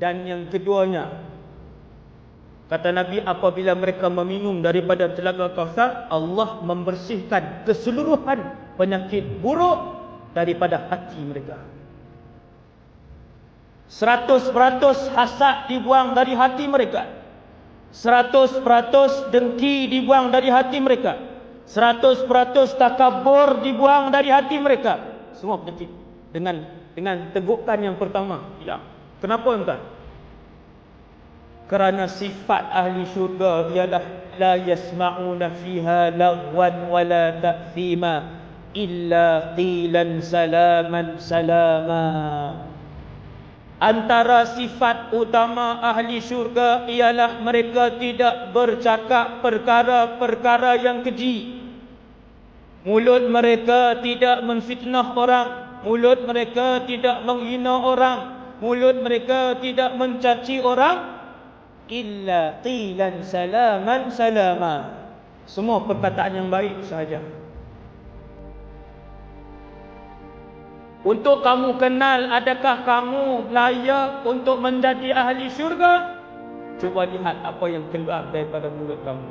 Dan yang keduanya Kata Nabi apabila mereka meminum daripada telaga kausar Allah membersihkan keseluruhan penyakit buruk daripada hati mereka. Seratus peratus hasad dibuang dari hati mereka. Seratus peratus dengki dibuang dari hati mereka. Seratus peratus takabur dibuang dari hati mereka. Semua penyakit Dengan dengan tegukan yang pertama hilang Kenapa tuan? Kerana sifat ahli syurga ialah La yasma'una fiha lagwan wala ta'thima Illa qilan salaman salama Antara sifat utama ahli syurga ialah mereka tidak bercakap perkara-perkara yang keji. Mulut mereka tidak menfitnah orang. Mulut mereka tidak menghina orang. Mulut mereka tidak mencaci orang. Illa qilan salaman salama. Semua perkataan yang baik sahaja. Untuk kamu kenal adakah kamu layak untuk menjadi ahli syurga? Cuba lihat apa yang keluar daripada mulut kamu.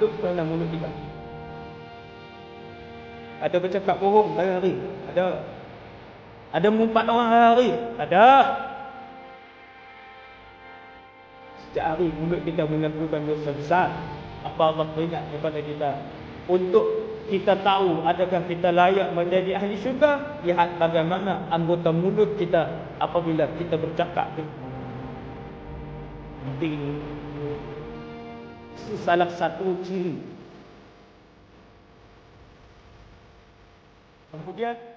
Duduk dalam mulut kita. Ada bercakap bohong hari-hari? Ada. Ada mengumpat orang hari-hari? Ada. Setiap hari mulut kita melakukan dosa besar. Apa Allah beringat kepada kita? Untuk kita tahu adakah kita layak menjadi ahli syurga lihat bagaimana anggota mulut kita apabila kita bercakap penting salah satu ciri kemudian